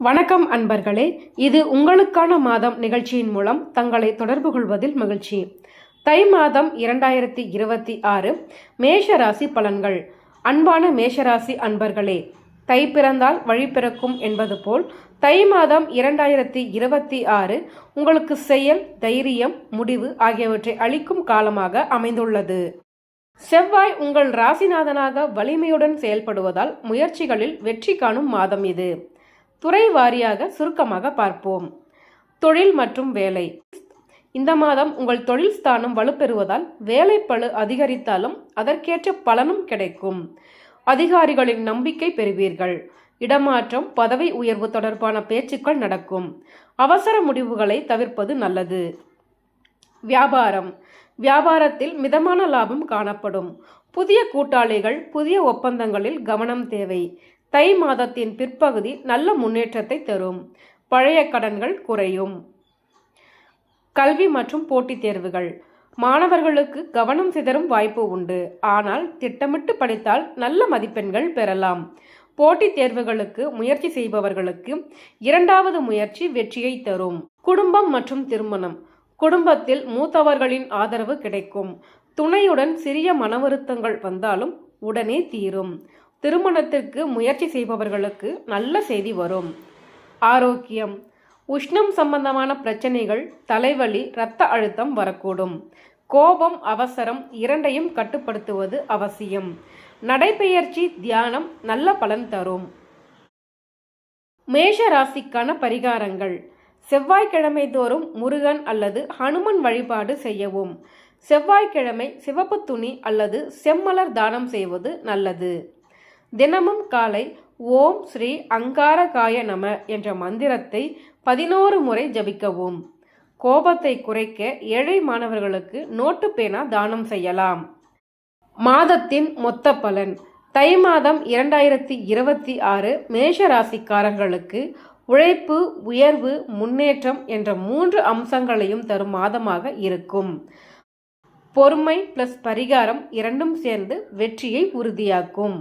வணக்கம் அன்பர்களே இது உங்களுக்கான மாதம் நிகழ்ச்சியின் மூலம் தங்களை தொடர்பு கொள்வதில் மகிழ்ச்சி. தை மாதம் இரண்டாயிரத்தி இருபத்தி ஆறு மேஷராசி பலன்கள். அன்பான மேஷராசி அன்பர்களே தை பிறந்தால் வழி பிறக்கும் என்பது போல் தை மாதம் இரண்டாயிரத்தி இருபத்தி ஆறு உங்களுக்கு செயல் தைரியம் முடிவு ஆகியவற்றை அளிக்கும் காலமாக அமைந்துள்ளது. செவ்வாய் உங்கள் ராசிநாதனாக வலிமையுடன் செயல்படுவதால் முயற்சிகளில் வெற்றி காணும் மாதம் இது. துறை வாரியாக சுருக்கமாக பார்ப்போம். தொழில் மற்றும் வேலை. இந்த மாதம் உங்கள் தொழில் ஸ்தானம் வலுப்பெறுவதால் வேலைப்பளு அதிகரித்தாலும் அதற்கேற்ற பலனும் கிடைக்கும். அதிகாரிகளின் நம்பிக்கை பெறுவீர்கள். இடமாற்றம் பதவி உயர்வு தொடர்பான பேச்சுக்கள் நடக்கும். அவசர முடிவுகளை தவிர்ப்பது நல்லது. வியாபாரம். வியாபாரத்தில் மிதமான லாபம் காணப்படும். புதிய கூட்டாளிகள் புதிய ஒப்பந்தங்களில் கவனம் தேவை. தை மாதத்தின் பிற்பகுதி நல்ல முன்னேற்றத்தை தரும். பழைய கடன்கள் குறையும். கல்வி மற்றும் போட்டித் தேர்வுகள். மாணவர்களுக்கு கவனம் சிதறும் வாய்ப்பு உண்டு. ஆனால் திட்டமிட்டு படித்தால் நல்ல மதிப்பெண்கள் பெறலாம். போட்டித் தேர்வுகளுக்கு முயற்சி செய்பவர்களுக்கு இரண்டாவது முயற்சி வெற்றியை தரும். குடும்பம் மற்றும் திருமணம். குடும்பத்தில் மூத்தவர்களின் ஆதரவு கிடைக்கும். துணையுடன் சிறிய மனவருத்தங்கள் வந்தாலும் உடனே தீரும். திருமணத்திற்கு முயற்சி செய்பவர்களுக்கு நல்ல செய்தி வரும். ஆரோக்கியம். உஷ்ணம் சம்பந்தமான பிரச்சனைகள் தலைவலி இரத்த அழுத்தம் வரக்கூடும். கோபம் அவசரம் இரண்டையும் கட்டுப்படுத்துவது அவசியம். நடைபெயர்ச்சி தியானம் நல்ல பலன் தரும். மேஷ ராசிக்கான பரிகாரங்கள். செவ்வாய்க்கிழமை தோறும் முருகன் அல்லது ஹனுமன் வழிபாடு செய்யவும். செவ்வாய்க்கிழமை சிவப்பு துணி அல்லது செம்மலர் தானம் செய்வது நல்லது. தினமும் காலை ஓம் ஸ்ரீ அங்காரகாய நம என்ற மந்திரத்தை பதினோரு முறை ஜபிக்கவும். கோபத்தை குறைக்க ஏழை மாணவர்களுக்கு நோட்டு பேனா தானம் செய்யலாம். மாதத்தின் மொத்த பலன். தை மாதம் இரண்டாயிரத்தி இருபத்தி ஆறு மேஷ ராசிக்காரர்களுக்கு உழைப்பு உயர்வு முன்னேற்றம் என்ற மூன்று அம்சங்களையும் தரும் மாதமாக இருக்கும். பொறுமை பிளஸ் பரிகாரம் இரண்டும் சேர்ந்து வெற்றியை உறுதியாக்கும்.